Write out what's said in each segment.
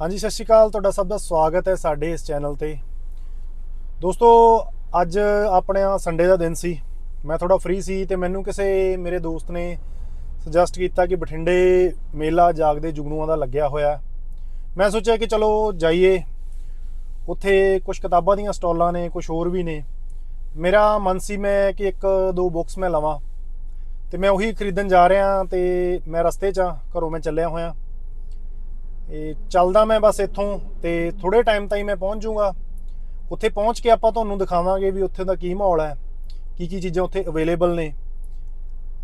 ਹਾਂਜੀ, ਸਤਿ ਸ਼੍ਰੀ ਅਕਾਲ। ਤੁਹਾਡਾ ਸਭ ਦਾ ਸਵਾਗਤ ਹੈ ਸਾਡੇ ਇਸ ਚੈਨਲ ਤੇ। ਦੋਸਤੋ, ਅੱਜ ਆਪਣੇ ਸੰਡੇ ਦਾ ਦਿਨ ਸੀ। ਮੈਂ ਥੋੜਾ ਫ੍ਰੀ ਸੀ ਤੇ ਮੈਨੂੰ ਕਿਸੇ ਮੇਰੇ ਦੋਸਤ ਨੇ ਸੁਜੈਸਟ ਕੀਤਾ ਕਿ ਬਠਿੰਡੇ ਮੇਲਾ ਜਾਗਦੇ ਜੁਗਨੂਆਂ ਦਾ ਲੱਗਿਆ ਹੋਇਆ। ਮੈਂ ਸੋਚਿਆ ਕਿ ਚਲੋ ਜਾਈਏ। ਉੱਥੇ ਕੁਝ ਕਿਤਾਬਾਂ ਦੀਆਂ ਸਟਾਲਾਂ ਨੇ ਕੁਝ ਹੋਰ ਵੀ ਨੇ। ਮੇਰਾ ਮਨ ਸੀ ਮੈਂ ਕਿ ਇੱਕ ਦੋ ਬੁੱਕਸ ਮੈਂ ਲਵਾਂ। ਤੇ ਮੈਂ ਉਹੀ ਖਰੀਦਣ ਜਾ ਰਿਹਾ ਤੇ ਮੈਂ ਰਸਤੇ 'ਚ ਆ, ਘਰੋਂ ਮੈਂ ਚੱਲਿਆ ਹੋਇਆ। ਇਹ ਚੱਲਦਾ ਮੈਂ ਬਸ ਇੱਥੋਂ ਤੇ ਥੋੜੇ ਟਾਈਮ ਤਾਈਂ ਮੈਂ ਪਹੁੰਚ ਜਾਊਂਗਾ। ਉੱਥੇ ਪਹੁੰਚ ਕੇ ਆਪਾਂ ਤੁਹਾਨੂੰ ਦਿਖਾਵਾਂਗੇ ਵੀ ਉੱਥੇ ਦਾ ਕੀ ਮਾਹੌਲ ਹੈ, ਕੀ ਕੀ ਚੀਜ਼ਾਂ ਉੱਥੇ ਅਵੇਲੇਬਲ ਨੇ।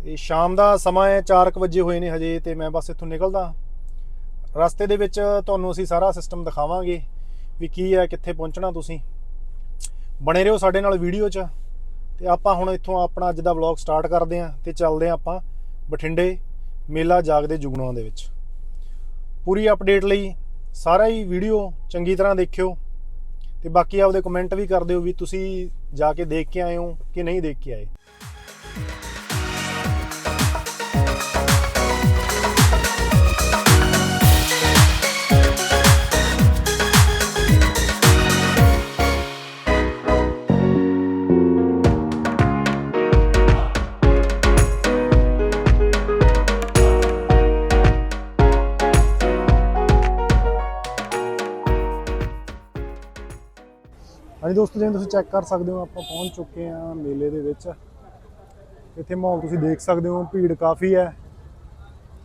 ਇਹ ਸ਼ਾਮ ਦਾ ਸਮਾਂ ਹੈ 4:00 ਵਜੇ ਹੋਏ ਨੇ ਹਜੇ ਤੇ ਮੈਂ ਬਸ ਇੱਥੋਂ ਨਿਕਲਦਾ। ਰਸਤੇ ਦੇ ਵਿੱਚ ਤੁਹਾਨੂੰ ਅਸੀਂ ਸਾਰਾ ਸਿਸਟਮ ਦਿਖਾਵਾਂਗੇ ਵੀ ਕੀ ਹੈ, ਕਿੱਥੇ ਪਹੁੰਚਣਾ ਤੁਸੀਂ। ਬਣੇ ਰਹੋ ਸਾਡੇ ਨਾਲ ਵੀਡੀਓ 'ਚ ਤੇ ਆਪਾਂ ਹੁਣ ਇੱਥੋਂ ਆਪਣਾ ਅੱਜ ਦਾ ਵਲੌਗ ਸਟਾਰਟ ਕਰਦੇ ਆਂ ਤੇ ਚੱਲਦੇ ਆਂ ਆਪਾਂ ਬਠਿੰਡੇ ਮੇਲਾ ਜਾਗਦੇ ਜੁਗਨੂਆਂ ਦੇ ਵਿੱਚ। ਪੂਰੀ ਅਪਡੇਟ ਲਈ ਸਾਰਾ ਹੀ ਵੀਡੀਓ ਚੰਗੀ ਤਰ੍ਹਾਂ ਦੇਖਿਓ ਤੇ ਬਾਕੀ ਆਪਦੇ ਕਮੈਂਟ ਵੀ ਕਰ ਦਿਓ ਵੀ ਤੁਸੀਂ ਜਾ ਕੇ ਦੇਖ ਕੇ ਆਏ ਹੋ ਕਿ ਨਹੀਂ ਦੇਖ ਕੇ ਆਏ। ਦੋਸਤੋ ਜਿਵੇਂ ਤੁਸੀਂ ਚੈੱਕ ਕਰ ਸਕਦੇ ਹੋ, ਆਪਾਂ ਪਹੁੰਚ ਚੁੱਕੇ ਹਾਂ ਮੇਲੇ ਦੇ ਵਿੱਚ। ਇੱਥੇ ਮਾਹੌਲ ਤੁਸੀਂ ਦੇਖ ਸਕਦੇ ਹੋ, ਭੀੜ ਕਾਫੀ ਹੈ,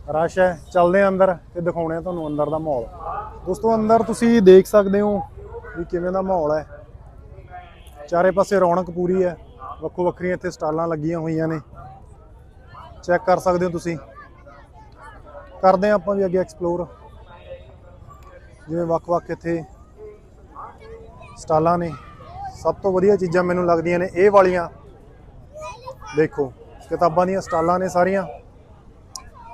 ਰਸ਼ ਹੈ। ਚੱਲਦੇ ਹਾਂ ਅੰਦਰ ਤੇ ਦਿਖਾਉਣੇ ਆ ਤੁਹਾਨੂੰ ਅੰਦਰ ਦਾ ਮਾਹੌਲ। ਦੋਸਤੋ, ਅੰਦਰ ਤੁਸੀਂ ਦੇਖ ਸਕਦੇ ਹੋ ਵੀ ਕਿਵੇਂ ਦਾ ਮਾਹੌਲ ਹੈ। ਚਾਰੇ ਪਾਸੇ ਰੌਣਕ ਪੂਰੀ ਹੈ, ਵੱਖੋ ਵੱਖਰੀਆਂ ਇੱਥੇ ਸਟਾਲਾਂ ਲੱਗੀਆਂ ਹੋਈਆਂ ਨੇ। ਚੈੱਕ ਕਰ ਸਕਦੇ ਹੋ ਤੁਸੀਂ। ਕਰਦੇ ਹਾਂ ਆਪਾਂ ਵੀ ਅੱਗੇ ਐਕਸਪਲੋਰ ਜਿਵੇਂ ਵੱਖ-ਵੱਖ ਇੱਥੇ ਸਟਾਲਾਂ ਨੇ। ਸਭ ਤੋਂ ਵਧੀਆ ਚੀਜ਼ਾਂ ਮੈਨੂੰ ਲੱਗਦੀਆਂ ਨੇ ਇਹ ਵਾਲੀਆਂ। ਦੇਖੋ, ਕਿਤਾਬਾਂ ਦੀਆਂ ਸਟਾਲਾਂ ਨੇ ਸਾਰੀਆਂ।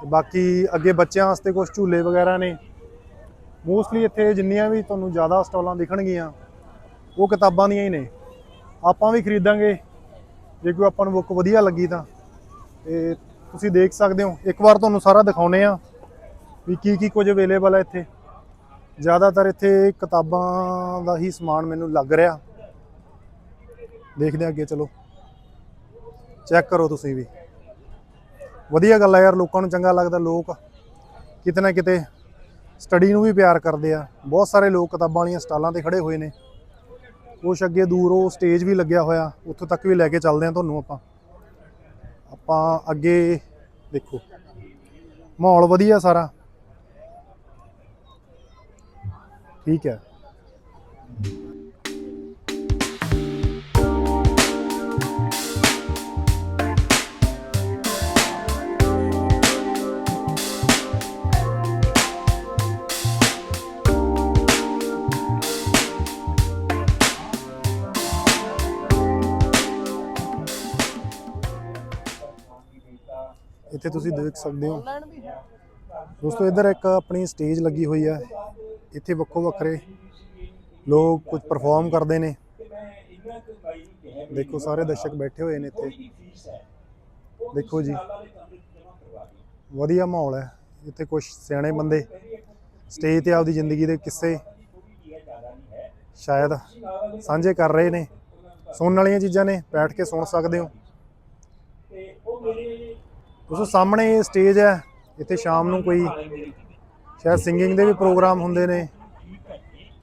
ਬਾਕੀ ਅੱਗੇ ਬੱਚਿਆਂ ਵਾਸਤੇ ਕੁਝ ਝੂਲੇ ਵਗੈਰਾ ਨੇ। ਮੋਸਟਲੀ ਇੱਥੇ ਜਿੰਨੀਆਂ ਵੀ ਤੁਹਾਨੂੰ ਜ਼ਿਆਦਾ ਸਟਾਲਾਂ ਦਿਖਣਗੀਆਂ, ਉਹ ਕਿਤਾਬਾਂ ਦੀਆਂ ਹੀ ਨੇ। ਆਪਾਂ ਵੀ ਖਰੀਦਾਂਗੇ। ਜੇ ਕੋਈ ਆਪਾਂ ਨੂੰ ਬੁੱਕ ਵਧੀਆ ਲੱਗੀ ਤਾਂ। ਤੇ ਤੁਸੀਂ ਦੇਖ ਸਕਦੇ ਹੋ, ਇੱਕ ਵਾਰ ਤੁਹਾਨੂੰ ਸਾਰਾ ਦਿਖਾਉਨੇ ਆ ਵੀ ਕੀ ਕੀ ਕੁਝ ਅਵੇਲੇਬਲ ਹੈ ਇੱਥੇ। ਜ਼ਿਆਦਾਤਰ ਇੱਥੇ ਕਿਤਾਬਾਂ ਦਾ ਹੀ ਸਮਾਨ ਮੈਨੂੰ ਲੱਗ ਰਿਹਾ। ਦੇਖਦੇ ਹਾਂ ਅੱਗੇ, ਚਲੋ। ਚੈੱਕ ਕਰੋ ਤੁਸੀਂ ਵੀ। ਵਧੀਆ ਗੱਲ ਆ ਯਾਰ, ਲੋਕਾਂ ਨੂੰ ਚੰਗਾ ਲੱਗਦਾ, ਲੋਕ ਕਿਤੇ ਨਾ ਕਿਤੇ ਸਟੱਡੀ ਨੂੰ ਵੀ ਪਿਆਰ ਕਰਦੇ ਆ। ਬਹੁਤ ਸਾਰੇ ਲੋਕ ਕਿਤਾਬਾਂ ਵਾਲੀਆਂ ਸਟਾਲਾਂ ਤੇ ਖੜੇ ਹੋਏ ਨੇ। ਕੁਛ ਅੱਗੇ ਦੂਰ ਉਹ ਸਟੇਜ ਵੀ ਲੱਗਿਆ ਹੋਇਆ, ਉੱਥੋਂ ਤੱਕ ਵੀ ਲੈ ਕੇ ਚੱਲਦੇ ਆ ਤੁਹਾਨੂੰ ਆਪਾਂ। ਆਪਾਂ ਅੱਗੇ ਦੇਖੋ। ਮਾਹੌਲ ਵਧੀਆ ਸਾਰਾ। ਠੀਕ ਹੈ। ਇੱਥੇ ਤੁਸੀਂ ਦੇਖ ਸਕਦੇ ਹੋ। ਦੋਸਤੋ, ਇੱਧਰ ਇੱਕ ਆਪਣੀ ਸਟੇਜ ਲੱਗੀ ਹੋਈ ਹੈ ਇੱਥੇ ਵੱਖੋ ਵੱਖਰੇ ਲੋਕ ਕੁਝ ਪਰਫਾਰਮ ਕਰਦੇ ਨੇ। ਦੇਖੋ, ਸਾਰੇ ਦਰਸ਼ਕ ਬੈਠੇ ਹੋਏ ਨੇ ਇੱਥੇ। ਦੇਖੋ ਜੀ, ਵਧੀਆ ਮਾਹੌਲ ਹੈ। ਇੱਥੇ ਕੁਝ ਸਿਆਣੇ ਬੰਦੇ ਸਟੇਜ ਤੇ ਆਪਦੀ ਜ਼ਿੰਦਗੀ ਦੇ ਕਿੱਸੇ ਸ਼ਾਇਦ ਸਾਂਝੇ ਕਰ ਰਹੇ ਨੇ। ਸੁਣਨ ਵਾਲੀਆਂ ਚੀਜ਼ਾਂ ਨੇ, ਬੈਠ ਕੇ ਸੁਣ ਸਕਦੇ ਹੋ। ਉਸ ਸਾਹਮਣੇ ਸਟੇਜ ਹੈ, ਇੱਥੇ ਸ਼ਾਮ ਨੂੰ ਕੋਈ ਸ਼ਾਇਦ ਸਿੰਗਿੰਗ ਦੇ ਵੀ ਪ੍ਰੋਗਰਾਮ ਹੁੰਦੇ ਨੇ।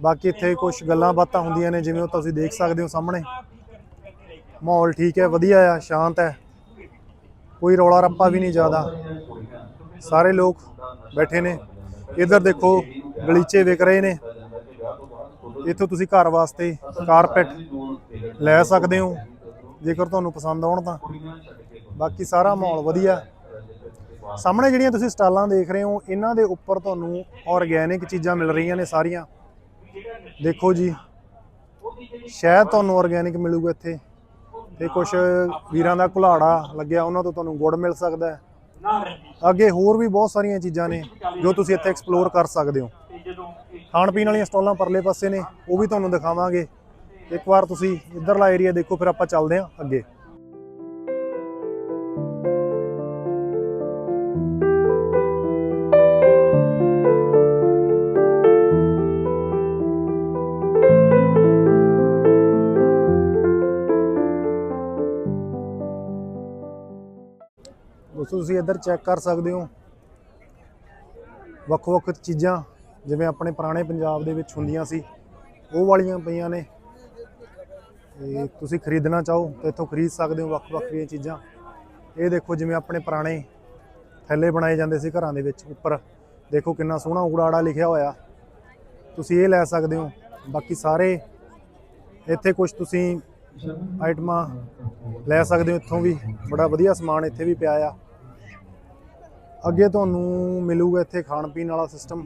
ਬਾਕੀ ਇੱਥੇ ਕੁਝ ਗੱਲਾਂ ਬਾਤਾਂ ਹੁੰਦੀਆਂ ਨੇ, ਜਿਵੇਂ ਉਹ ਤੁਸੀਂ ਦੇਖ ਸਕਦੇ ਹੋ ਸਾਹਮਣੇ। ਮਾਹੌਲ ਠੀਕ ਹੈ, ਵਧੀਆ ਆ, ਸ਼ਾਂਤ ਹੈ। ਕੋਈ ਰੌਲਾ ਰੱਪਾ ਵੀ ਨਹੀਂ ਜ਼ਿਆਦਾ। ਸਾਰੇ ਲੋਕ ਬੈਠੇ ਨੇ। ਇੱਧਰ ਦੇਖੋ, ਗਲੀਚੇ ਵਿਕ ਰਹੇ ਨੇ। ਇੱਥੋਂ ਤੁਸੀਂ ਘਰ ਵਾਸਤੇ ਕਾਰਪੈਟ ਲੈ ਸਕਦੇ ਹੋ। ਜੇਕਰ ਤੁਹਾਨੂੰ ਪਸੰਦ ਆਉਣ ਤਾਂ। ਬਾਕੀ ਸਾਰਾ ਮਾਹੌਲ ਵਧੀਆ। ਸਾਹਮਣੇ ਜਿਹੜੀਆਂ ਤੁਸੀਂ ਸਟਾਲਾਂ ਦੇਖ ਰਹੇ ਹੋ, ਇਹਨਾਂ ਦੇ ਉੱਪਰ ਤੁਹਾਨੂੰ ਆਰਗੇਨਿਕ ਚੀਜ਼ਾਂ ਮਿਲ ਰਹੀਆਂ ਨੇ ਸਾਰੀਆਂ। ਦੇਖੋ ਜੀ, ਸ਼ਾਇਦ ਤੁਹਾਨੂੰ ਆਰਗੇਨਿਕ ਮਿਲੂਗਾ ਇੱਥੇ। ਤੇ ਕੁਝ ਵੀਰਾਂ ਦਾ ਕੁਲਾੜਾ ਲੱਗਿਆ, ਉਹਨਾਂ ਤੋਂ ਤੁਹਾਨੂੰ ਗੁੜ ਮਿਲ ਸਕਦਾ ਹੈ। ਅੱਗੇ ਹੋਰ ਵੀ ਬਹੁਤ ਸਾਰੀਆਂ ਚੀਜ਼ਾਂ ਨੇ ਜੋ ਤੁਸੀਂ ਇੱਥੇ ਐਕਸਪਲੋਰ ਕਰ ਸਕਦੇ ਹੋ। ਖਾਣ ਪੀਣ ਵਾਲੀਆਂ ਸਟਾਲਾਂ ਪਰਲੇ ਪਾਸੇ ਨੇ, ਉਹ ਵੀ ਤੁਹਾਨੂੰ ਦਿਖਾਵਾਂਗੇ। ਇੱਕ ਵਾਰ ਤੁਸੀਂ ਇੱਧਰਲਾ ਏਰੀਆ ਦੇਖੋ, ਫਿਰ ਆਪਾਂ ਚੱਲਦੇ ਹਾਂ ਅੱਗੇ। ਤੁਸੀਂ ਇੱਧਰ ਚੈੱਕ ਕਰ ਸਕਦੇ ਹੋ। ਵੱਖ-ਵੱਖ ਚੀਜ਼ਾਂ, ਜਿਵੇਂ ਆਪਣੇ ਪੁਰਾਣੇ ਪੰਜਾਬ ਦੇ ਵਿੱਚ ਹੁੰਦੀਆਂ ਸੀ, ਉਹ ਵਾਲੀਆਂ ਪਈਆਂ ਨੇ। ਤੇ ਤੁਸੀਂ ਖਰੀਦਣਾ ਚਾਹੋ ਤਾਂ ਇੱਥੋਂ ਖਰੀਦ ਸਕਦੇ ਹੋ ਵੱਖ-ਵੱਖ ਦੀਆਂ ਚੀਜ਼ਾਂ। ਇਹ ਦੇਖੋ ਜਿਵੇਂ ਆਪਣੇ ਪੁਰਾਣੇ ਥੈਲੇ ਬਣਾਏ ਜਾਂਦੇ ਸੀ ਘਰਾਂ ਦੇ ਵਿੱਚ ਉੱਪਰ। ਦੇਖੋ ਕਿੰਨਾ ਸੋਹਣਾ ਉਗੜਾੜਾ ਲਿਖਿਆ ਹੋਇਆ। ਤੁਸੀਂ ਇਹ ਲੈ ਸਕਦੇ ਹੋ। ਬਾਕੀ ਸਾਰੇ ਇੱਥੇ ਕੁਝ ਤੁਸੀਂ ਆਈਟਮਾਂ ਲੈ ਸਕਦੇ ਹੋ ਇੱਥੋਂ ਵੀ। ਬੜਾ ਵਧੀਆ ਸਮਾਨ ਇੱਥੇ ਵੀ ਪਿਆ ਆ। ਅੱਗੇ ਤੁਹਾਨੂੰ ਮਿਲੂਗਾ ਇੱਥੇ ਖਾਣ ਪੀਣ ਵਾਲਾ ਸਿਸਟਮ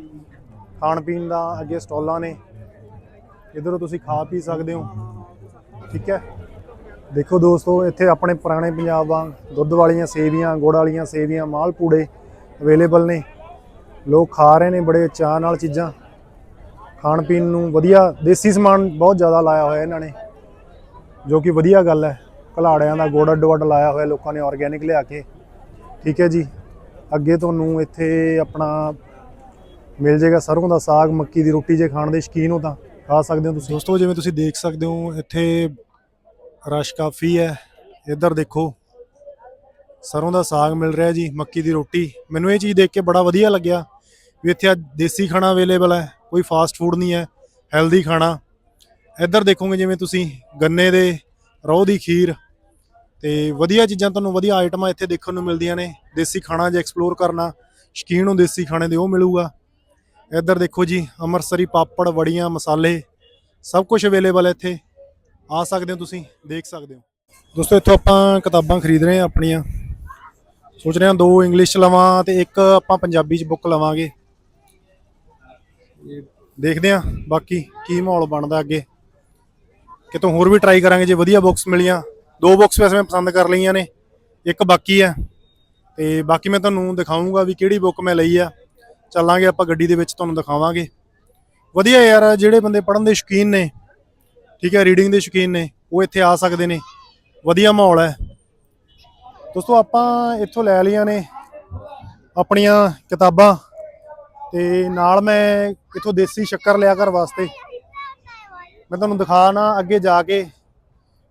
ਖਾਣ ਪੀਣ ਦਾ ਅੱਗੇ ਸਟਾਲਾਂ ਨੇ। ਇਧਰੋਂ ਤੁਸੀਂ ਖਾ ਪੀ ਸਕਦੇ ਹੋ। ਠੀਕ ਹੈ? ਦੇਖੋ ਦੋਸਤੋ, ਇੱਥੇ ਆਪਣੇ ਪੁਰਾਣੇ ਪੰਜਾਬ ਵਾਂਗ ਦੁੱਧ ਵਾਲੀਆਂ ਸੇਵੀਆਂ, ਗੁੜ ਵਾਲੀਆਂ ਸੇਵੀਆਂ, ਮਾਲ ਪੂੜੇ ਅਵੇਲੇਬਲ ਨੇ। ਲੋਕ ਖਾ ਰਹੇ ਨੇ ਬੜੇ ਚਾਅ ਨਾਲ ਚੀਜ਼ਾਂ। ਖਾਣ ਪੀਣ ਨੂੰ ਵਧੀਆ ਦੇਸੀ ਸਮਾਨ ਬਹੁਤ ਜ਼ਿਆਦਾ ਲਾਇਆ ਹੋਇਆ ਇਹਨਾਂ ਨੇ। ਜੋ ਕਿ ਵਧੀਆ ਗੱਲ ਹੈ। ਘਲਾੜਿਆਂ ਦਾ ਗੋੜ ਅੱਡ ਵੱਡ ਲਾਇਆ ਹੋਇਆ ਲੋਕਾਂ ਨੇ ਆਰਗੇਨਿਕ ਲਿਆ ਕੇ। ਠੀਕ ਹੈ ਜੀ। ਅੱਗੇ ਤੁਹਾਨੂੰ ਇੱਥੇ ਆਪਣਾ ਮਿਲ ਜਾਏਗਾ ਸਰੋਂ ਦਾ ਸਾਗ, ਮੱਕੀ ਦੀ ਰੋਟੀ ਜੇ ਖਾਣ ਦੇ ਸ਼ੌਕੀਨ ਹੋ ਤਾਂ ਖਾ ਸਕਦੇ ਹੋ ਤੁਸੀਂ। ਦੋਸਤੋ, ਜਿਵੇਂ ਤੁਸੀਂ ਦੇਖ ਸਕਦੇ ਹੋ, ਇੱਥੇ ਰਸ਼ ਕਾਫੀ ਹੈ। ਇੱਧਰ ਦੇਖੋ, ਸਰੋਂ ਦਾ ਸਾਗ ਮਿਲ ਰਿਹਾ ਜੀ, ਮੱਕੀ ਦੀ ਰੋਟੀ। ਮੈਨੂੰ ਇਹ ਚੀਜ਼ ਦੇਖ ਕੇ ਬੜਾ ਵਧੀਆ ਲੱਗਿਆ ਵੀ ਇੱਥੇ ਅੱਜ ਦੇਸੀ ਖਾਣਾ ਅਵੇਲੇਬਲ ਹੈ, ਕੋਈ ਫਾਸਟ ਫੂਡ ਨਹੀਂ ਹੈ, ਹੈਲਦੀ ਖਾਣਾ। ਇੱਧਰ ਦੇਖੋਗੇ ਜਿਵੇਂ ਤੁਸੀਂ ਗੰਨੇ ਦੇ ਰੋਹ ਦੀ ਖੀਰ ਤੇ ਵਧੀਆ ਚੀਜ਼ਾਂ ਤੁਹਾਨੂੰ ਵਧੀਆ ਆਈਟਮਾਂ ਇੱਥੇ ਦੇਖਣ ਨੂੰ ਮਿਲਦੀਆਂ ਨੇ, ਦੇਸੀ ਖਾਣਾ ਜੇ ਐਕਸਪਲੋਰ ਕਰਨਾ, ਸ਼ੌਕੀਨ ਹੋ ਦੇਸੀ ਖਾਣੇ ਦੇ ਉਹ ਮਿਲੂਗਾ। ਇੱਧਰ ਦੇਖੋ ਜੀ, ਅੰਮ੍ਰਿਤਸਰੀ ਪਾਪੜ, ਵੜੀਆਂ, ਮਸਾਲੇ, ਸਭ ਕੁਝ ਅਵੇਲੇਬਲ ਹੈ ਇੱਥੇ। ਆ ਸਕਦੇ ਹੋ ਤੁਸੀਂ, ਦੇਖ ਸਕਦੇ ਹੋ। ਦੋਸਤੋ, ਇੱਥੋਂ ਆਪਾਂ ਕਿਤਾਬਾਂ ਖਰੀਦ ਰਹੇ ਹਾਂ ਆਪਣੀਆਂ। ਸੋਚ ਰਹੇ ਹਾਂ ਦੋ ਇੰਗਲਿਸ਼ ਚ ਲਵਾਂ ਤੇ ਇੱਕ ਆਪਾਂ ਪੰਜਾਬੀ ਚ ਬੁੱਕ ਲਵਾਂਗੇ। ਦੇਖਦੇ ਹਾਂ ਬਾਕੀ ਕੀ ਮਾਹੌਲ ਬਣਦਾ ਅੱਗੇ। ਕਿਤੋਂ ਹੋਰ ਵੀ ਟਰਾਈ ਕਰਾਂਗੇ ਜੇ ਵਧੀਆ ਬੁੱਕਸ ਮਿਲੀਆਂ। ਦੋ ਬੁੱਕਸ ਵੈਸੇ ਮੈਂ ਪਸੰਦ ਕਰ ਲਈਆਂ ਨੇ, ਇੱਕ ਬਾਕੀ ਹੈ ਤੇ ਬਾਕੀ ਮੈਂ ਤੁਹਾਨੂੰ ਦਿਖਾਉਂਗਾ ਵੀ ਕਿਹੜੀ ਬੁੱਕ ਮੈਂ ਲਈ ਆ। ਚੱਲਾਂਗੇ ਆਪਾਂ ਗੱਡੀ ਦੇ ਵਿੱਚ, ਤੁਹਾਨੂੰ ਦਿਖਾਵਾਂਗੇ। ਵਧੀਆ ਯਾਰ, ਜਿਹੜੇ ਬੰਦੇ ਪੜ੍ਹਨ ਦੇ ਸ਼ੌਕੀਨ ਨੇ, ਠੀਕ ਹੈ ਰੀਡਿੰਗ ਦੇ ਸ਼ੌਕੀਨ ਨੇ, ਉਹ ਇੱਥੇ ਆ ਸਕਦੇ ਨੇ। ਵਧੀਆ ਮਾਹੌਲ ਹੈ। ਦੋਸਤੋ, ਆਪਾਂ ਇੱਥੋਂ ਲੈ ਲਈਆਂ ਨੇ ਆਪਣੀਆਂ ਕਿਤਾਬਾਂ। ਤੇ ਨਾਲ ਮੈਂ ਇੱਥੋਂ ਦੇਸੀ ਸ਼ੱਕਰ ਲਿਆ ਘਰ ਵਾਸਤੇ। ਮੈਂ ਤੁਹਾਨੂੰ ਦਿਖਾਣਾ ਅੱਗੇ ਜਾ ਕੇ।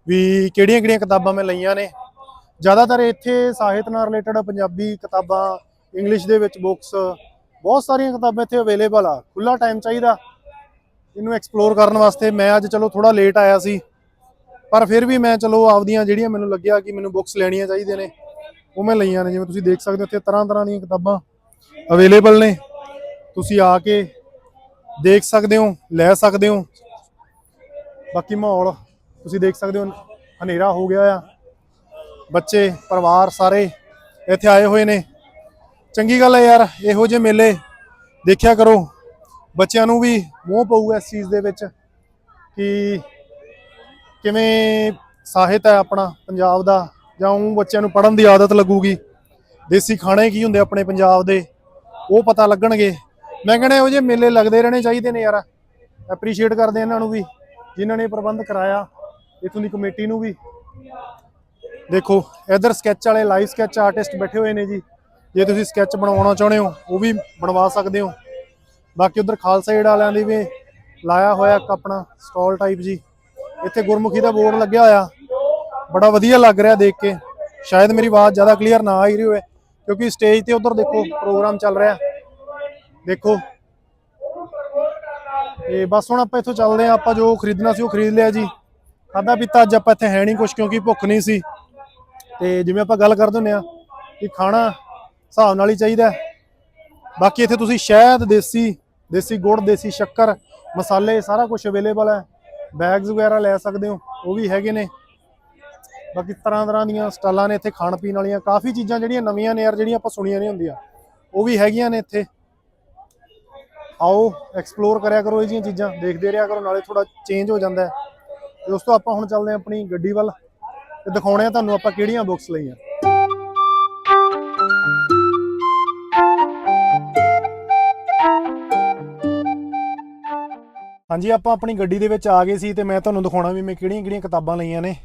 ਵੀ ਕਿਹੜੀਆਂ-ਕਿਹੜੀਆਂ ਕਿਤਾਬਾਂ ਮੈਂ ਲਈਆਂ ਨੇ। ਜ਼ਿਆਦਾਤਰ ਇੱਥੇ ਸਾਹਿਤ ਨਾਲ ਰਿਲੇਟਡ ਪੰਜਾਬੀ ਕਿਤਾਬਾਂ ਇੰਗਲਿਸ਼ ਦੇ ਵਿੱਚ ਬੁੱਕਸ ਬਹੁਤ ਸਾਰੀਆਂ ਕਿਤਾਬਾਂ ਇੱਥੇ ਅਵੇਲੇਬਲ ਆ। ਖੁੱਲਾ ਟਾਈਮ ਚਾਹੀਦਾ ਇਹਨੂੰ ਐਕਸਪਲੋਰ ਕਰਨ ਵਾਸਤੇ। ਮੈਂ ਅੱਜ ਚਲੋ ਥੋੜਾ ਲੇਟ ਆਇਆ ਸੀ, ਪਰ ਫਿਰ ਵੀ ਮੈਂ ਚਲੋ ਆਪਦੀਆਂ ਜਿਹੜੀਆਂ ਮੈਨੂੰ ਲੱਗਿਆ ਕਿ ਮੈਨੂੰ ਬੁੱਕਸ ਲੈਣੀਆਂ ਚਾਹੀਦੀਆਂ ਨੇ, ਉਹ ਮੈਂ ਲਈਆਂ ਨੇ। ਜਿਵੇਂ ਤੁਸੀਂ ਦੇਖ ਸਕਦੇ ਹੋ, ਇੱਥੇ ਤਰ੍ਹਾਂ ਤਰ੍ਹਾਂ ਦੀਆਂ ਕਿਤਾਬਾਂ ਅਵੇਲੇਬਲ ਨੇ। ਤੁਸੀਂ ਆ ਕੇ ਦੇਖ ਸਕਦੇ ਹੋ, ਲੈ ਸਕਦੇ ਹੋ। ਬਾਕੀ ਮਾਹੌਲ ਤੁਸੀਂ ਦੇਖ ਸਕਦੇ ਹੋ, ਹਨੇਰਾ ਹੋ ਗਿਆ ਆ। ਬੱਚੇ, ਪਰਿਵਾਰ ਸਾਰੇ ਇੱਥੇ ਆਏ ਹੋਏ ਨੇ। ਚੰਗੀ ਗੱਲ ਹੈ ਯਾਰ, ਇਹੋ ਜਿਹੇ ਮੇਲੇ ਦੇਖਿਆ ਕਰੋ। ਬੱਚਿਆਂ ਨੂੰ ਵੀ ਮੋਹ ਪਊਗਾ ਇਸ ਚੀਜ਼ ਦੇ ਵਿੱਚ ਕਿ ਕਿਵੇਂ ਸਾਹਿਤ ਹੈ ਆਪਣਾ, ਪੰਜਾਬ ਦਾ। ਜਾਂ ਉਹ ਬੱਚਿਆਂ ਨੂੰ ਪੜ੍ਹਨ ਦੀ ਆਦਤ ਲੱਗੂਗੀ। ਦੇਸੀ ਖਾਣੇ ਕੀ ਹੁੰਦੇ ਆਪਣੇ ਪੰਜਾਬ ਦੇ, ਉਹ ਪਤਾ ਲੱਗਣਗੇ। ਮੈਂ ਕਹਿੰਦਾ ਇਹੋ ਜਿਹੇ ਮੇਲੇ ਲੱਗਦੇ ਰਹਿਣੇ ਚਾਹੀਦੇ ਨੇ ਯਾਰ। ਐਪਰੀਸ਼ੀਏਟ ਕਰਦੇ ਇਹਨਾਂ ਨੂੰ ਵੀ, ਜਿਨ੍ਹਾਂ ਨੇ ਪ੍ਰਬੰਧ ਕਰਾਇਆ। ਇਥੋਂ ਦੀ ਕਮੇਟੀ ਨੂੰ ਵੀ। ਦੇਖੋ, ਇਧਰ ਸਕੈਚ ਵਾਲੇ ਲਾਈਵ ਸਕੈਚ ਆਰਟਿਸਟ ਬੈਠੇ ਹੋਏ ਨੇ ਜੀ। ਜੇ ਤੁਸੀਂ ਸਕੈਚ ਬਣਵਾਉਣਾ ਚਾਹੁੰਦੇ ਹੋ, ਉਹ ਵੀ ਬਣਵਾ ਸਕਦੇ ਹੋ। ਬਾਕੀ ਉਧਰ ਖਾਲਸਾ ਏਡ ਵਾਲਿਆਂ ਦੀ ਵੀ ਲਾਇਆ ਹੋਇਆ ਇੱਕ ਆਪਣਾ ਸਟਾਲ ਟਾਈਪ ਜੀ। ਇੱਥੇ ਗੁਰਮੁਖੀ ਦਾ ਬੋਰਡ ਲੱਗਿਆ ਹੋਇਆ। ਬੜਾ ਵਧੀਆ ਲੱਗ ਰਿਹਾ ਦੇਖ ਕੇ। ਸ਼ਾਇਦ ਮੇਰੀ ਆਵਾਜ਼ ਜ਼ਿਆਦਾ ਕਲੀਅਰ ਨਾ ਆਈ ਰਹੀ ਹੋਵੇ, ਕਿਉਂਕਿ ਸਟੇਜ ਤੇ ਉਧਰ ਦੇਖੋ ਪ੍ਰੋਗਰਾਮ ਚੱਲ ਰਿਹਾ। ਦੇਖੋ। ਇਹ ਬਸ ਹੁਣ ਆਪਾਂ ਇੱਥੋਂ ਚੱਲਦੇ ਹਾਂ। ਆਪਾਂ ਜੋ ਖਰੀਦਣਾ ਸੀ ਉਹ ਖਰੀਦ ਲਿਆ ਜੀ। ਖਾਦਾ ਪੀਤਾ ਅੱਜ ਆਪਾਂ ਇੱਥੇ ਹੈ ਨਹੀਂ ਕੁਝ ਕਿਉਂਕਿ ਭੁੱਖ ਨਹੀਂ ਸੀ। ਤੇ ਜਿਵੇਂ ਆਪਾਂ ਗੱਲ ਕਰਦੇ ਹੁੰਦੇ ਆ ਕਿ ਖਾਣਾ ਹਿਸਾਬ ਨਾਲ ਹੀ ਚਾਹੀਦਾ ਬਾਕੀ ਇੱਥੇ ਤੁਸੀਂ ਸ਼ਹਿਦ, ਦੇਸੀ ਦੇਸੀ ਗੁੜ, ਦੇਸੀ ਸ਼ੱਕਰ, ਮਸਾਲੇ ਸਾਰਾ ਕੁਝ ਅਵੇਲੇਬਲ ਹੈ। ਬੈਗਸ ਵਗੈਰਾ ਲੈ ਸਕਦੇ ਹੋ, ਉਹ ਵੀ ਹੈਗੇ ਨੇ। ਬਾਕੀ ਤਰ੍ਹਾਂ ਤਰ੍ਹਾਂ ਦੀਆਂ ਸਟਾਲਾਂ ਨੇ ਇੱਥੇ ਖਾਣ ਪੀਣ ਵਾਲੀਆਂ। ਕਾਫੀ ਚੀਜ਼ਾਂ ਜਿਹੜੀਆਂ ਨਵੀਆਂ ਨੇ ਯਾਰ, ਜਿਹੜੀਆਂ ਆਪਾਂ ਸੁਣੀਆਂ ਨਹੀਂ ਹੁੰਦੀਆਂ। ਉਹ ਵੀ ਹੈਗੀਆਂ ਨੇ ਇੱਥੇ। ਆਓ ਐਕਸਪਲੋਰ ਕਰਿਆ ਕਰੋ ਇਹ ਜਿਹੀਆਂ ਚੀਜ਼ਾਂ। ਦੇਖਦੇ ਰਿਹਾ ਕਰੋ, ਨਾਲੇ ਥੋੜਾ ਚੇਂਜ ਹੋ ਜਾਂਦਾ ਹੈ। ਦੋਸਤੋ ਆਪਾਂ ਹੁਣ ਚੱਲਦੇ ਹਾਂ ਆਪਣੀ ਗੱਡੀ ਵੱਲ ਤੇ ਦਿਖਾਉਣੇ ਆ ਤੁਹਾਨੂੰ ਆਪਾਂ ਕਿਹੜੀਆਂ ਬੁੱਕਸ ਲਈਆਂ। ਹਾਂਜੀ, ਆਪਾਂ ਆਪਣੀ ਗੱਡੀ ਦੇ ਵਿੱਚ ਆ ਗਏ ਸੀ ਤੇ ਮੈਂ ਤੁਹਾਨੂੰ ਦਿਖਾਉਣਾ ਵੀ ਮੈਂ ਕਿਹੜੀਆਂ-ਕਿਹੜੀਆਂ ਕਿਤਾਬਾਂ ਲਈਆਂ ਨੇ।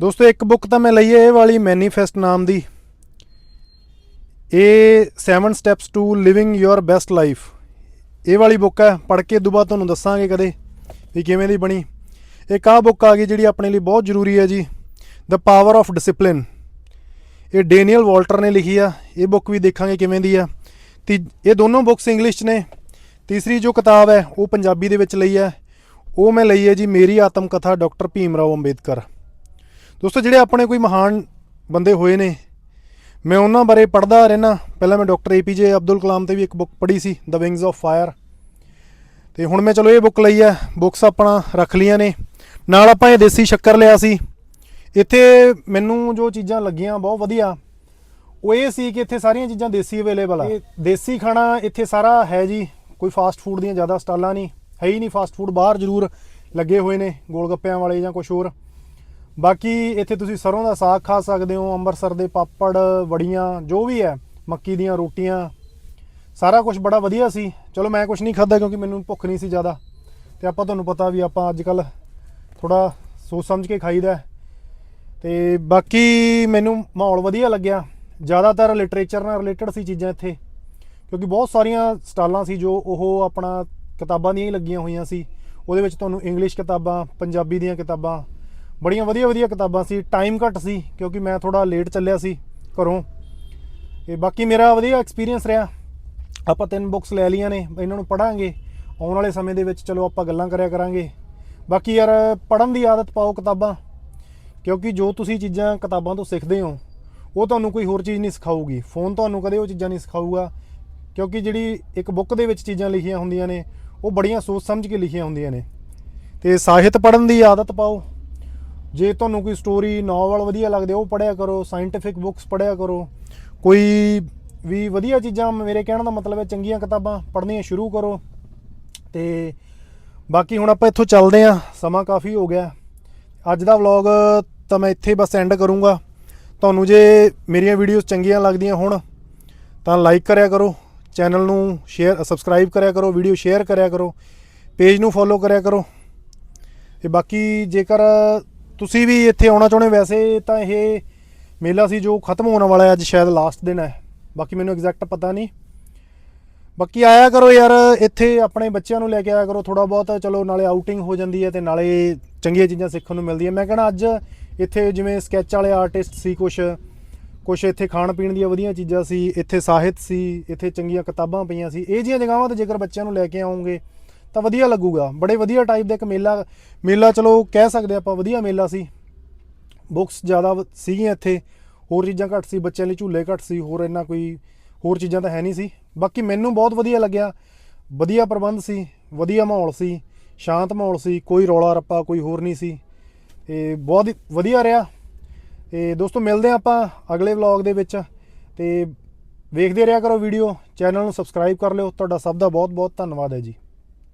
ਦੋਸਤੋ, ਇੱਕ ਬੁੱਕ ਤਾਂ ਮੈਂ ਲਈ ਹੈ, ਇਹ ਵਾਲੀ ਮੈਨੀਫੈਸਟ ਨਾਮ ਦੀ। ਇਹ 7 steps to living your best life ਇਹ ਵਾਲੀ ਬੁੱਕ ਹੈ, ਪੜ੍ਹ ਕੇ ਦੁਬਾਰਾ ਤੁਹਾਨੂੰ ਦੱਸਾਂਗੇ ਕਦੇ ਵੀ ਕਿਵੇਂ ਦੀ ਬਣੀ। ਇੱਕ ਆਹ ਬੁੱਕ ਆ ਗਈ ਜਿਹੜੀ ਆਪਣੇ ਲਈ ਬਹੁਤ ਜ਼ਰੂਰੀ ਹੈ ਜੀ ਦ ਪਾਵਰ ਆਫ ਡਿਸਪਲਿਨ ਇਹ ਡੇਨੀਅਲ ਵਾਲਟਰ ਨੇ ਲਿਖੀ ਆ, ਇਹ ਬੁੱਕ ਵੀ ਦੇਖਾਂਗੇ ਕਿਵੇਂ ਦੀ ਆ। ਤੇ, ਇਹ ਦੋਨੋਂ ਬੁੱਕਸ ਇੰਗਲਿਸ਼ 'ਚ ਨੇ, ਤੀਸਰੀ ਜੋ ਕਿਤਾਬ ਹੈ, ਉਹ ਪੰਜਾਬੀ ਦੇ ਵਿੱਚ ਲਈ ਹੈ। ਉਹ ਮੈਂ ਲਈ ਹੈ ਜੀ ਮੇਰੀ ਆਤਮ ਕਥਾ ਡਾਕਟਰ ਭੀਮ ਰਾਓ ਅੰਬੇਦਕਰ। ਦੋਸਤੋ, ਜਿਹੜੇ ਆਪਣੇ ਕੋਈ ਮਹਾਨ ਬੰਦੇ ਹੋਏ ਨੇ, ਮੈਂ ਉਹਨਾਂ ਬਾਰੇ ਪੜ੍ਹਦਾ ਰਹਿਣਾ ਪਹਿਲਾਂ ਮੈਂ ਡਾਕਟਰ ਏਪੀਜੇ ਅਬਦੁਲ ਕਲਾਮ ਤੇ ਵੀ ਇੱਕ ਬੁੱਕ ਪੜ੍ਹੀ ਸੀ ਦ ਵਿੰਗਸ ਆਫ ਫਾਇਰ ਤੇ ਹੁਣ ਮੈਂ ਚਲੋ ਇਹ ਬੁੱਕ ਲਈ ਹੈ ਬੁੱਕਸ ਆਪਣਾ ਰੱਖ ਲੀਆਂ ਨੇ। ਨਾਲ ਆਪਾਂ ਇਹ ਦੇਸੀ ਸ਼ੱਕਰ ਲਿਆ ਸੀ। ਇੱਥੇ ਮੈਨੂੰ ਜੋ ਚੀਜ਼ਾਂ ਲੱਗੀਆਂ ਬਹੁਤ ਵਧੀਆ। ਉਹ ਇਹ ਸੀ ਕਿ ਇੱਥੇ ਸਾਰੀਆਂ ਚੀਜ਼ਾਂ ਦੇਸੀ ਅਵੇਲੇਬਲ ਆ। ਦੇਸੀ ਖਾਣਾ ਇੱਥੇ ਸਾਰਾ ਹੈ ਜੀ ਕੋਈ ਫਾਸਟ ਫੂਡ ਦੀਆਂ ਜ਼ਿਆਦਾ ਸਟਾਲਾਂ ਨਹੀਂ ਹੈ ਹੀ ਨਹੀਂ ਫਾਸਟ ਫੂਡ ਬਾਹਰ ਜ਼ਰੂਰ ਲੱਗੇ ਹੋਏ ਨੇ ਗੋਲ ਗੱਪਿਆਂ ਵਾਲੇ ਜਾਂ ਕੁਝ ਹੋਰ। ਬਾਕੀ ਇੱਥੇ ਤੁਸੀਂ ਸਰੋਂ ਦਾ ਸਾਗ ਖਾ ਸਕਦੇ ਹੋ ਅੰਮ੍ਰਿਤਸਰ ਦੇ ਪਾਪੜ ਵੜੀਆਂ ਜੋ ਵੀ ਹੈ ਮੱਕੀ ਦੀਆਂ ਰੋਟੀਆਂ ਸਾਰਾ ਕੁਝ ਬੜਾ ਵਧੀਆ ਸੀ। ਚਲੋ ਮੈਂ ਕੁਝ ਨਹੀਂ ਖਾਦਾ ਕਿਉਂਕਿ ਮੈਨੂੰ ਭੁੱਖ ਨਹੀਂ ਸੀ ਜ਼ਿਆਦਾ। ਤੇ ਆਪਾਂ ਤੁਹਾਨੂੰ ਪਤਾ ਵੀ ਆਪਾਂ ਅੱਜ ਕੱਲ ਥੋੜਾ ਸੋਚ ਸਮਝ ਕੇ ਖਾਈਦਾ ਹੈ। ਤੇ ਬਾਕੀ ਮੈਨੂੰ ਮਾਹੌਲ ਵਧੀਆ ਲੱਗਿਆ। ਜ਼ਿਆਦਾਤਰ ਲਿਟਰੇਚਰ ਨਾਲ ਰਿਲੇਟਡ ਸੀ ਚੀਜ਼ਾਂ ਇੱਥੇ। ਕਿਉਂਕਿ ਬਹੁਤ ਸਾਰੀਆਂ ਸਟਾਲਾਂ ਸੀ ਜੋ ਉਹ ਆਪਣਾ ਕਿਤਾਬਾਂ ਦੀਆਂ ਹੀ ਲੱਗੀਆਂ ਹੋਈਆਂ ਸੀ। ਉਹਦੇ ਵਿੱਚ ਤੁਹਾਨੂੰ ਇੰਗਲਿਸ਼ ਕਿਤਾਬਾਂ, ਪੰਜਾਬੀ ਦੀਆਂ ਕਿਤਾਬਾਂ, ਬੜੀਆਂ ਵਧੀਆ ਵਧੀਆ ਕਿਤਾਬਾਂ ਸੀ। ਟਾਈਮ ਘੱਟ ਸੀ ਕਿਉਂਕਿ ਮੈਂ ਥੋੜਾ ਲੇਟ ਚੱਲਿਆ ਸੀ ਘਰੋਂ। ਤੇ ਬਾਕੀ ਮੇਰਾ ਵਧੀਆ ਐਕਸਪੀਰੀਅੰਸ ਰਿਹਾ। ਆਪਾਂ ਤਿੰਨ ਬੁੱਕਸ ਲੈ ਲਈਆਂ ਨੇ, ਇਹਨਾਂ ਨੂੰ ਪੜਾਂਗੇ ਆਉਣ ਵਾਲੇ ਸਮੇਂ ਦੇ ਵਿੱਚ ਚਲੋ ਆਪਾਂ ਗੱਲਾਂ ਕਰਿਆ ਕਰਾਂਗੇ। ਬਾਕੀ ਯਾਰ ਪੜਨ ਦੀ ਆਦਤ ਪਾਓ ਕਿਤਾਬਾਂ, ਕਿਉਂਕਿ ਜੋ ਤੁਸੀਂ ਚੀਜ਼ਾਂ ਕਿਤਾਬਾਂ ਤੋਂ ਸਿੱਖਦੇ ਹੋ, ਉਹ ਤੁਹਾਨੂੰ ਕੋਈ ਹੋਰ ਚੀਜ਼ ਨਹੀਂ ਸਿਖਾਊਗੀ। ਫੋਨ ਤੁਹਾਨੂੰ ਕਦੇ ਉਹ ਚੀਜ਼ਾਂ ਨਹੀਂ ਸਿਖਾਊਗਾ, ਕਿਉਂਕਿ ਜਿਹੜੀ ਇੱਕ ਬੁੱਕ ਦੇ ਵਿੱਚ ਚੀਜ਼ਾਂ ਲਿਖੀਆਂ ਹੁੰਦੀਆਂ ਨੇ, ਉਹ ਬੜੀਆਂ ਸੋਚ ਸਮਝ ਕੇ ਲਿਖੀਆਂ ਹੁੰਦੀਆਂ ਨੇ। ਤੇ ਸਾਹਿਤ ਪੜਨ ਦੀ ਆਦਤ ਪਾਓ। ਜੇ ਤੁਹਾਨੂੰ ਕੋਈ ਸਟੋਰੀ ਨੋਵਲ ਵਧੀਆ ਲੱਗਦੇ, ਉਹ ਪੜਿਆ ਕਰੋ ਸਾਇੰਟਿਫਿਕ ਬੁੱਕਸ ਪੜਿਆ ਕਰੋ। ਕੋਈ ਵੀ ਵਧੀਆ ਚੀਜ਼ਾਂ ਮੇਰੇ ਕਹਿਣ ਦਾ ਮਤਲਬ ਹੈ, ਚੰਗੀਆਂ ਕਿਤਾਬਾਂ ਪੜ੍ਹਨੀਆਂ ਸ਼ੁਰੂ ਕਰੋ। ਤੇ ਬਾਕੀ ਹੁਣ ਆਪਾਂ ਇੱਥੋਂ ਚੱਲਦੇ ਆਂ ਸਮਾਂ ਕਾਫੀ ਹੋ ਗਿਆ। ਅੱਜ ਦਾ ਵਲੌਗ ਤਾਂ ਮੈਂ ਇੱਥੇ ਬਸ ਐਂਡ ਕਰੂੰਗਾ। ਤੁਹਾਨੂੰ ਜੇ ਮੇਰੀਆਂ ਵੀਡੀਓਜ਼ ਚੰਗੀਆਂ ਲੱਗਦੀਆਂ ਹੋਣ, ਤਾਂ ਲਾਈਕ ਕਰਿਆ ਕਰੋ। ਚੈਨਲ ਨੂੰ ਸ਼ੇਅਰ ਸਬਸਕ੍ਰਾਈਬ ਕਰਿਆ ਕਰੋ ਵੀਡੀਓ ਸ਼ੇਅਰ ਕਰਿਆ ਕਰੋ। ਪੇਜ ਨੂੰ ਫੋਲੋ ਕਰਿਆ ਕਰੋ। ਤੇ ਬਾਕੀ ਜੇਕਰ ਤੁਸੀਂ ਵੀ ਇੱਥੇ ਆਉਣਾ ਚਾਹੁੰਦੇ ਵੈਸੇ ਤਾਂ ਇਹ ਮੇਲਾ ਸੀ ਜੋ ਖਤਮ ਹੋਣ ਵਾਲਾ ਹੈ, ਅੱਜ ਸ਼ਾਇਦ ਲਾਸਟ ਦਿਨ ਹੈ। ਬਾਕੀ ਮੈਨੂੰ ਐਗਜ਼ੈਕਟ ਪਤਾ ਨਹੀਂ। ਬਾਕੀ ਆਇਆ ਕਰੋ ਯਾਰ, ਇੱਥੇ ਆਪਣੇ ਬੱਚਿਆਂ ਨੂੰ ਲੈ ਕੇ ਆਇਆ ਕਰੋ ਥੋੜਾ ਬਹੁਤ, ਚਲੋ ਨਾਲੇ ਆਊਟਿੰਗ ਹੋ ਜਾਂਦੀ ਹੈ ਤੇ ਨਾਲੇ ਚੰਗੀਆਂ ਚੀਜ਼ਾਂ ਸਿੱਖਣ ਨੂੰ ਮਿਲਦੀਆਂ। ਮੈਂ ਕਹਿੰਦਾ ਅੱਜ ਇੱਥੇ ਜਿਵੇਂ ਸਕੈਚ ਵਾਲੇ ਆਰਟਿਸਟ ਸੀ ਕੁਛ ਕੁਛ ਇੱਥੇ ਖਾਣ ਪੀਣ ਦੀਆਂ ਵਧੀਆ ਚੀਜ਼ਾਂ ਸੀ, ਇੱਥੇ ਸਾਹਿਤ ਸੀ, ਇੱਥੇ ਚੰਗੀਆਂ ਕਿਤਾਬਾਂ ਪਈਆਂ ਸੀ, ਇਹ ਜੀਆਂ ਜਗ੍ਹਾਵਾਂ ਤੇ ਜੇਕਰ ਬੱਚਿਆਂ ਨੂੰ ਲੈ ਕੇ ਆਉਂਗੇ ਤਾਂ ਵਧੀਆ ਲੱਗੂਗਾ। ਬੜੇ ਵਧੀਆ ਟਾਈਪ ਦਾ ਇੱਕ ਮੇਲਾ ਮੇਲਾ ਚਲੋ ਕਹਿ ਸਕਦੇ ਆਪਾਂ ਵਧੀਆ ਮੇਲਾ ਸੀ। ਬੁੱਕਸ ਜ਼ਿਆਦਾ ਸੀਗੀਆਂ ਇੱਥੇ, ਹੋਰ ਚੀਜ਼ਾਂ ਘੱਟ ਸੀ, ਬੱਚਿਆਂ ਲਈ ਝੂਲੇ ਘੱਟ ਸੀ, ਹੋਰ ਇੰਨਾ ਕੋਈ ਹੋਰ ਚੀਜ਼ਾਂ ਤਾਂ ਹੈ ਨਹੀਂ ਸੀ। ਬਾਕੀ ਮੈਨੂੰ ਬਹੁਤ ਵਧੀਆ ਲੱਗਿਆ। ਵਧੀਆ ਪ੍ਰਬੰਧ ਸੀ, ਵਧੀਆ ਮਾਹੌਲ ਸੀ, ਸ਼ਾਂਤ ਮਾਹੌਲ ਸੀ, ਕੋਈ ਰੌਲਾ ਰੱਪਾ ਕੋਈ ਹੋਰ ਨਹੀਂ ਸੀ। ਤੇ ਬਹੁਤ ਹੀ ਵਧੀਆ ਰਿਹਾ। ਤੇ ਦੋਸਤੋ, ਮਿਲਦੇ ਹਾਂ ਆਪਾਂ ਅਗਲੇ ਵਲੌਗ ਦੇ ਵਿੱਚ। ਤੇ ਵੇਖਦੇ ਰਿਹਾ ਕਰੋ ਵੀਡੀਓ। ਚੈਨਲ ਨੂੰ ਸਬਸਕ੍ਰਾਈਬ ਕਰ ਲਿਓ। ਤੁਹਾਡਾ ਸਭ ਦਾ ਬਹੁਤ ਬਹੁਤ ਧੰਨਵਾਦ ਹੈ ਜੀ।